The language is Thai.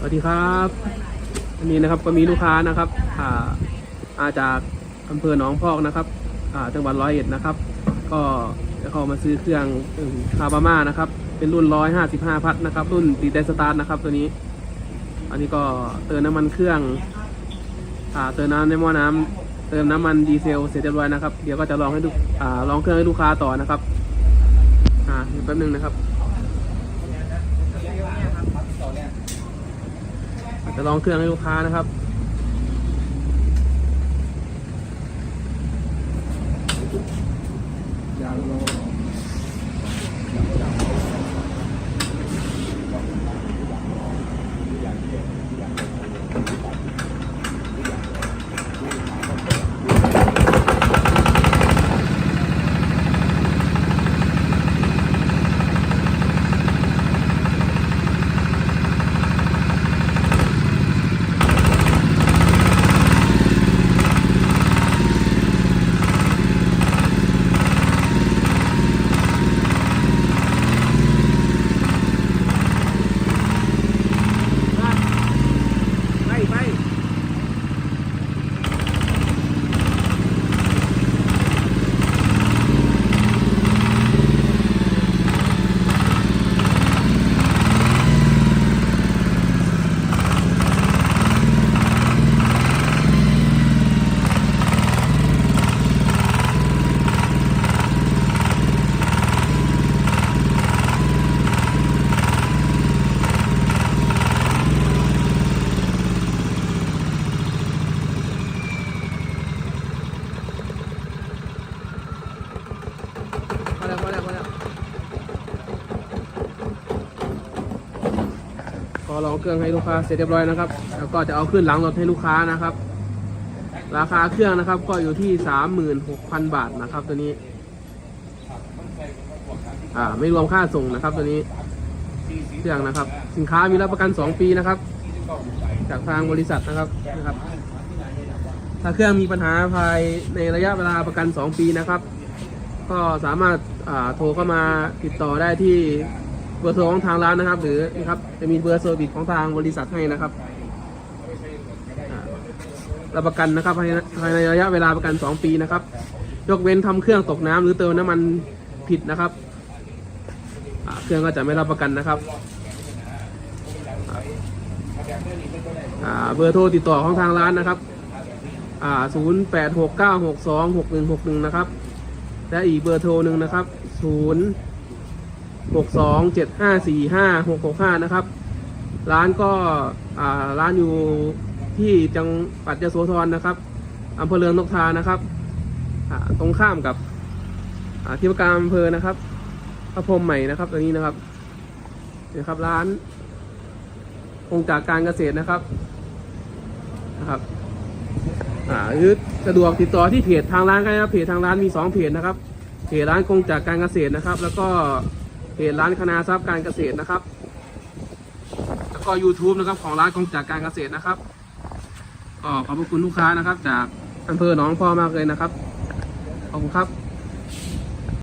สวัสดีครับวันนี้นะครับก็มีลูกค้านะครับอ่ามาจากอำเภอหนองพอกนะครับอ่าจังหวัดร้อยเอ็ดนะครับ ก็จะเข้ามาซื้อเครื่องคาบาม่านะครับ เป็นรุ่นร้อยห้าสิบห้าพัทนะครับ รุ่นตีไดสตาร์ทนะครับตัวนี้ อันนี้ก็เติมน้ำมันเครื่องอ่าเติมน้ำในหม้อน้ำเติมน้ำมันดีเซลเสร็จเรียบร้อยนะครับ เดี๋ยวก็จะลองให้ลูกอ่าลองเครื่องให้ลูกค้าต่อนะครับอ่าเดี๋ยวแป๊บนึงนะครับ จะลองเครื่องให้ลูกค้านะครับไป พอลองเครื่องให้ลูกค้าเสร็จเรียบร้อยนะครับ แล้วก็จะเอาขึ้นหลังรถให้ลูกค้านะครับ ราคาเครื่องนะครับ ก็อยู่ที่สามหมื่นหกพันบาทนะครับ ตัวนี้ อ่าไม่รวมค่าส่งนะครับ ตัวนี้เครื่องนะครับ สินค้ามีรับประกัน2ปีนะครับ จากทางบริษัทนะครับนะครับ ถ้าเครื่องมีปัญหาภายในระยะเวลาประกัน2ปีนะครับ ก็สามารถโทรเข้ามาติดต่อได้ที่ เบอร์โทรของทางร้านนะครับ หรือนะครับจะมีเบอร์เซอร์วิสของทางบริษัทให้นะครับรับประกันนะครับภายในระยะเวลาประกัน 2 ปีนะครับ ยกเว้นทำเครื่องตกน้ำหรือเติมน้ำมันผิดนะครับเครื่องก็จะไม่รับประกันนะครับเบอร์โทรติดต่อของทางร้านนะครับอ่า0 8 6 9 6 2 6 1 6 1นะครับ และอีกเบอร์โทรหนึ่งนะครับ0 7 5 4 5 6 6 5นะครับ ร้านก็ร้านอยู่ที่จังหวัดยโสธรนะครับอำเภอเรืองนกทานะครับตรงข้ามกับที่ว่าการอำเภอนะครับพระพรหมใหม่นะครับตัวนี้นะครับนี่ครับร้านองค์จากการเกษตรนะครับนะครับอ่าหรือสะดวกติดต่อที่เพจทางร้านก็ได้ครับเพจทางร้านมีสองเพจนะครับเพจร้านคงจากการเกษตรนะครับ แล้วก็ เพจร้านคณาทรัพย์การเกษตรนะครับ แล้วก็ YouTube นะครับของร้านคงจากการเกษตรนะครับก็ขอบคุณลูกค้านะครับ จากอำเภอหนองพอมากเลยนะครับขอบคุณครับ